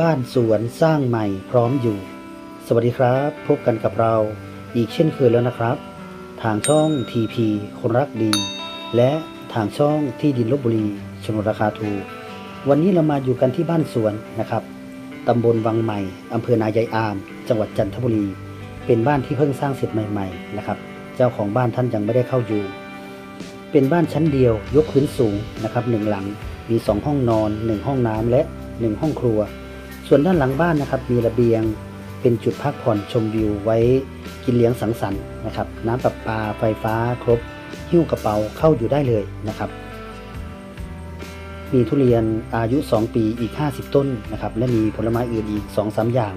บ้านสวนสร้างใหม่พร้อมอยู่ สวัสดีครับ พบกันกับเราอีกเช่นเคยแล้วนะครับ ทางช่อง TP คนรักดี และทางช่องที่ดินลบบุรีชนราคาถูก วันนี้เรามาอยู่กันที่บ้านสวนนะครับตำบลวังใหม่อำเภอนายายอาม จังหวัดจันทบุรี เป็นบ้านที่เพิ่งสร้างเสร็จใหม่ๆนะครับ เจ้าของบ้านท่านยังไม่ได้เข้าอยู่ เป็นบ้านชั้นเดียวยกพื้นสูงนะครับหนึ่งหลังมีสองห้องนอนหนึ่งห้องน้ำและหนึ่งห้องครัว ส่วนด้านหลังบ้านนะครับมีระเบียงเป็นจุดพักผ่อนชมวิวไว้กินเลี้ยงสังสรรค์นะครับน้ำประปาไฟฟ้าครบ หิ้วกระเป๋าเข้าอยู่ได้เลยนะครับ มีทุเรียนอายุ 2 ปีอีก 50 ต้นนะครับและมีผลไม้อื่นอีก 2-3 อย่าง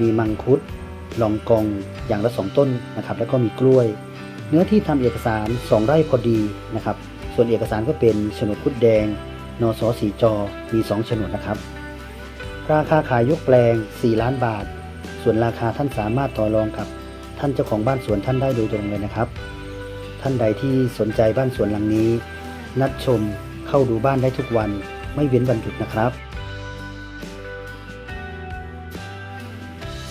มีมังคุดลองกองอย่างละ 2 ต้นนะครับแล้วก็มีกล้วย เนื้อที่ทำเอกสาร 2 ไร่พอดีนะครับส่วนเอกสารก็เป็นโฉนดคุดแดงนสสีจอมี2โฉนดนะครับ ราคาขายยกแปลง 4 ล้านบาท ส่วนราคาท่านสามารถต่อรองกับท่านเจ้าของบ้านสวนท่านได้โดยตรงเลยนะครับ ท่านใดที่สนใจบ้านสวนหลังนี้ นัดชมเข้าดูบ้านได้ทุกวันไม่เว้นวันหยุดนะครับ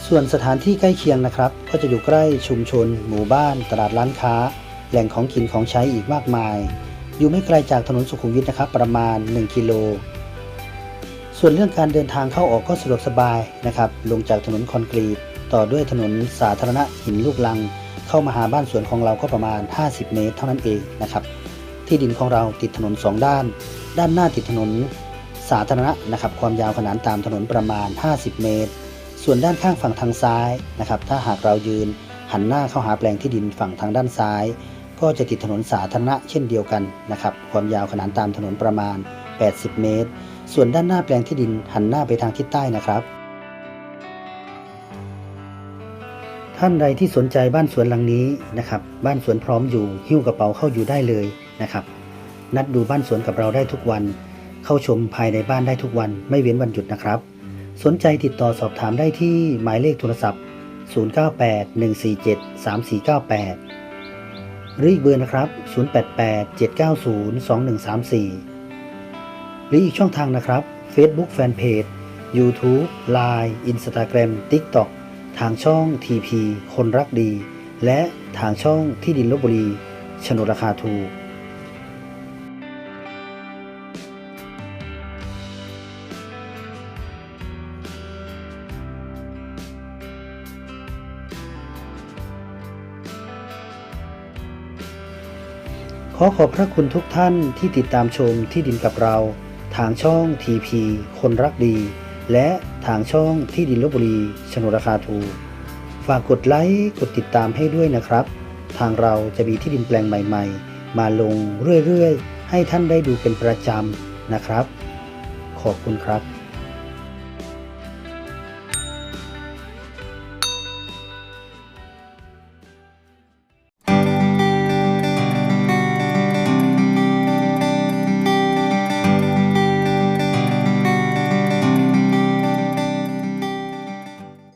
ส่วนสถานที่ใกล้เคียงนะครับ ก็จะอยู่ใกล้ชุมชน หมู่บ้าน ตลาดร้านค้า แหล่งของกินของใช้อีกมากมาย อยู่ไม่ไกลจากถนนสุขุมวิทนะครับ ประมาณ 1 กิโล ส่วนเรื่องการเดินทางเข้าออกก็สะดวกสบายนะครับ ลงจากถนนคอนกรีต ต่อด้วยถนนสาธารณะหินลูกลัง เข้ามาหาบ้านสวนของเราก็ประมาณ 50 เมตร เท่านั้นเองนะครับ ที่ดินของเราติดถนน 2 ด้าน ด้านหน้าติดถนนสาธารณะนะครับ ความยาวขนานตามถนนประมาณ 50 เมตร ส่วนด้านข้างฝั่งทางซ้ายนะครับ ถ้าหากเรายืนหันหน้าเข้าหาแปลงที่ดินฝั่งทางด้านซ้าย ก็จะติดถนนสาธารณะเช่นเดียวกันนะครับ ความยาวขนานตามถนนประมาณ 80 เมตร ส่วนด้านหน้าแปลงที่ดินหันหน้าไปทางทิศใต้นะครับ ท่านใดที่สนใจบ้านสวนหลังนี้นะครับ บ้านสวนพร้อมอยู่หิ้วกระเป๋าเข้าอยู่ได้เลยนะครับ นัดดูบ้านสวนกับเราได้ทุกวัน เข้าชมภายในบ้านได้ทุกวัน ไม่เว้นวันหยุดนะครับ สนใจติดต่อสอบถามได้ที่หมายเลขโทรศัพท์ 0981473498หรืออีกเบอร์นะครับ 0887902134 หรืออีกช่องทางนะครับ Facebook Fanpage YouTube Line Instagram TikTok ทางช่อง TP คนรักดี และทางช่องที่ดินลบบุรีโฉนดราคาถูกขอขอบพระคุณทุกท่านที่ติดตามชมที่ดินกับเรา ทางช่อง TP คนรักดี และทางช่องที่ดินลบบุรีชนราคาถูกฝากกดไลค์กดติดตามให้ด้วยนะครับ ทางเราจะมีที่ดินแปลงใหม่ ๆ มาลงเรื่อยๆ ให้ท่านได้ดูเป็นประจำนะครับ ขอบคุณครับ